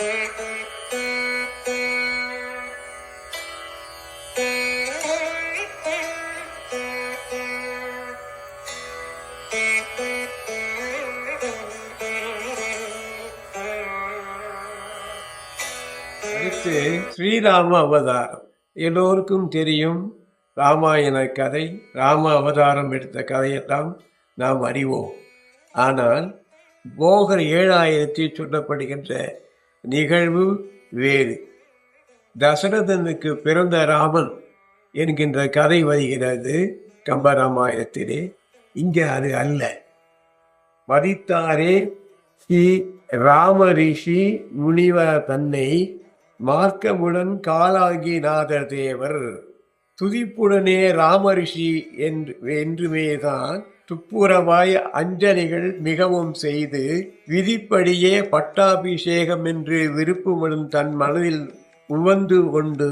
அடுத்து ஸ்ரீராம அவதாரம் எல்லோருக்கும் தெரியும் ராமாயண கதை ராம அவதாரம் எடுத்த கதையெல்லாம் நாம் அறிவோம். ஆனால் போகர் ஏழாயிரத்தில் சொல்லப்படுகின்ற நிகழ்வு வேறு. தசரதனுக்கு பிறந்த ராமன் என்கின்ற கதை வருகிறது கம்பராமாயணத்திலே. இங்கே அது அல்ல. மதித்தாரே ஸ்ரீ ராம ரிஷி முனிவர் தன்னை மார்க்கமுடன் காலாகிநாதர் தேவர். துதிப்புடனே ராமரிஷி என்று என்றுமேதான் துப்புரவாய் அஞ்சலிகள் மிகவும் செய்து விதிப்படியே பட்டாபிஷேகம் என்று விருப்பமிடும் தன் மனதில் உவந்து கொண்டு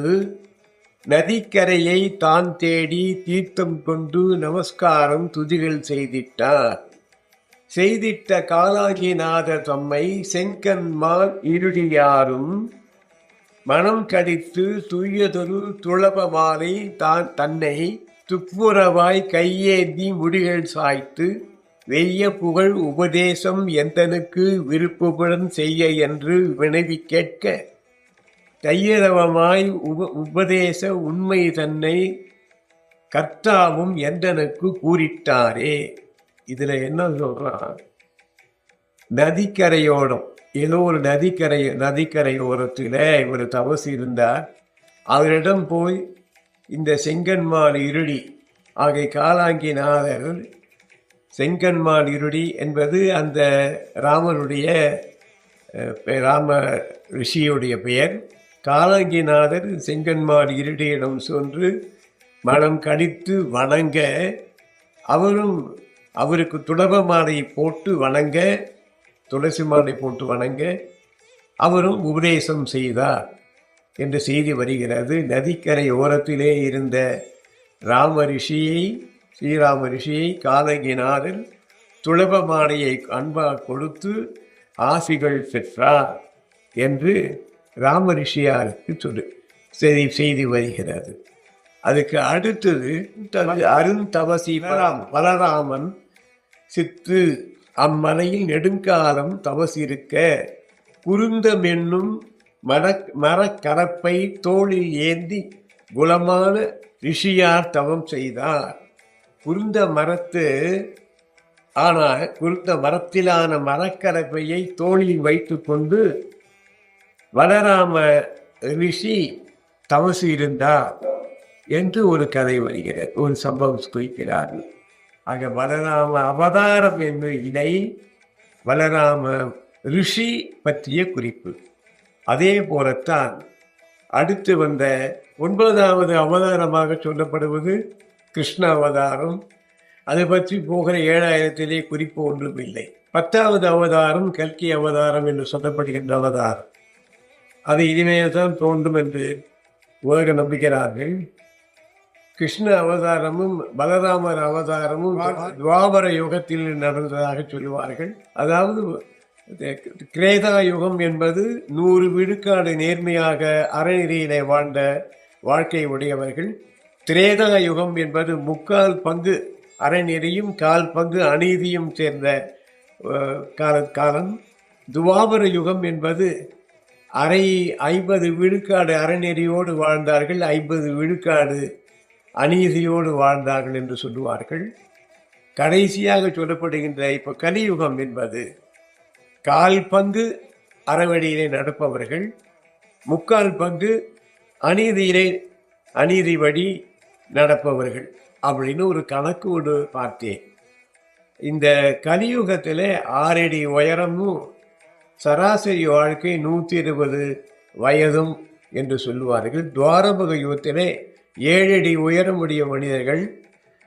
நதிக்கரையை தான் தேடி தீர்த்தம் கொண்டு நமஸ்காரம் துதிகள் செய்திட்டார். செய்திட்ட காலாகிநாத தம்மை செங்கன்மால் இருடியாரும் மனம் கடித்து தூயதொரு துளபமாலை தான் தன்னை துப்புரவாய் கையேந்தி முடிகள் சாய்த்து வெய்ய புகழ் உபதேசம் எந்தனுக்கு விருப்புடன் செய்ய என்று வினவி கேட்க தையரவமாய் உப உபதேச உண்மை தன்னை கர்த்தாவும் எந்தனுக்கு கூறிட்டாரே. இதில் என்ன சொல்கிறான் நதிக்கரையோடம் ஏதோ ஒரு நதிக்கரை நதிக்கரையோரத்தில் ஒரு தவசு இருந்தார் அவரிடம் போய் இந்த செங்கன்மால் இருடி ஆகிய காலாங்கிநாதர் செங்கன்மால் இருடி என்பது அந்த ராமனுடைய ராம ரிஷியுடைய பெயர். காலாங்கிநாதர் செங்கன்மால் இருடியிடம் சென்று மனம் கடித்து வணங்க அவரும் அவருக்கு துடப மாலை போட்டு வணங்க துளசி மாலை போட்டு வணங்க அவரும் உபதேசம் செய்தார். என்று செய்தி வருகிறது. நதிக்கரை ஓரத்திலே இருந்த ராம ரிஷியை ஸ்ரீராம ரிஷியை காலங்கினாரில் துளப மாலையை அன்பாக கொடுத்து ஆசிகள் பெற்றார் என்று ராம ரிஷியாருக்கு சொல்லு செய்தி செய்தி வருகிறது. அதுக்கு அடுத்தது அருந்தவசி பராம் பலராமன் சித்து அம்மலையில் நெடுங்காலம் தவசிருக்க குருந்தம் என்னும் மர மரக்கரப்பை தோளில் ஏந்தி குலமான ரிஷியார் தவம் செய்தார். குருந்த மரத்து ஆனால் குருந்த மரத்திலான மரக்கரப்பையை தோளில் வைத்துக்கொண்டு வளராம ரிஷி தவசு இருந்தார் என்று ஒரு கதை வருகிறது ஒரு சம்பவம் குறிக்கிறார்கள் ஆக வளராம அவதாரம் என்று இணை வளராம ரிஷி பற்றிய குறிப்பு. அதே போலத்தான் அடுத்து வந்த ஒன்பதாவது அவதாரமாக சொல்லப்படுவது கிருஷ்ண அவதாரம். அதை பற்றி போகிற ஏழாயிரத்திலே குறிப்பு ஒன்றும் இல்லை பத்தாவது அவதாரம் கல்கி அவதாரம் என்று சொல்லப்படுகின்ற அவதாரம். அது இனிமேல் தான் தோன்றும் என்று உலக நம்புகிறார்கள். கிருஷ்ண அவதாரமும் பலராமர் அவதாரமும் துவாபர யுகத்தில் நடந்ததாக சொல்லுவார்கள். அதாவது கிரேதா யுகம் என்பது நூறு விழுக்காடு நேர்மையாக அறநெறியிலே வாழ்ந்த வாழ்க்கை உடையவர்கள். திரேதா யுகம் என்பது முக்கால் பங்கு அறநெறியும் கால் பங்கு அநீதியும் சேர்ந்த கால காலம். துவாபர யுகம் என்பது அரை ஐம்பது விழுக்காடு அறநெறியோடு வாழ்ந்தார்கள் ஐம்பது விழுக்காடு அநீதியோடு வாழ்ந்தார்கள் என்று சொல்லுவார்கள். கடைசியாக சொல்லப்படுகின்ற இப்போ கலியுகம் என்பது கால் பங்கு அறவழியிலே நடப்பவர்கள் முக்கால் பங்கு அநீதியிலே அநீதி வழி நடப்பவர்கள் அப்படின்னு ஒரு கணக்கு ஒன்று பார்த்தேன். இந்த கலியுகத்தில் ஆறடி உயரமும் சராசரி வாழ்க்கை நூற்றி இருபது வயதும் என்று சொல்லுவார்கள். துவாரபக யுகத்திலே ஏழடி உயரமுடைய மனிதர்கள்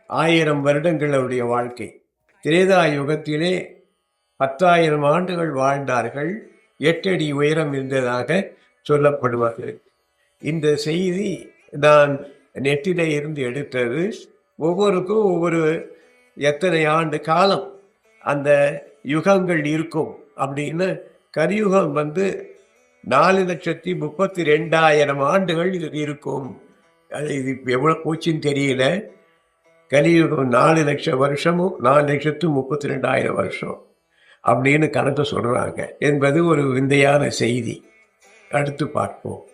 ஆயிரம் வருடங்களுடைய வாழ்க்கை. திரேதா யுகத்திலே பத்தாயிரம் ஆண்டுகள் வாழ்ந்தார்கள். எட்டடி உயரம் இருந்ததாக சொல்லப்படுவார்கள் இந்த செய்தி நான் நெட்டிலே இருந்து எடுத்தது. ஒவ்வொருக்கும் ஒவ்வொரு எத்தனை ஆண்டு காலம் அந்த யுகங்கள் இருக்கும் அப்படின்னு கலியுகம் வந்து நாலு லட்சத்தி முப்பத்தி ரெண்டாயிரம் ஆண்டுகள் இது இருக்கும். அது இது எவ்வளோ போச்சுன்னு தெரியல. கலியுகம் நாலு லட்சம் வருஷமும் நாலு லட்சத்து முப்பத்தி ரெண்டாயிரம் வருஷம். அப்படின்னு கணக்கு சொல்கிறாங்க என்பது ஒரு விந்தையான செய்தி. அடுத்து பார்ப்போம்.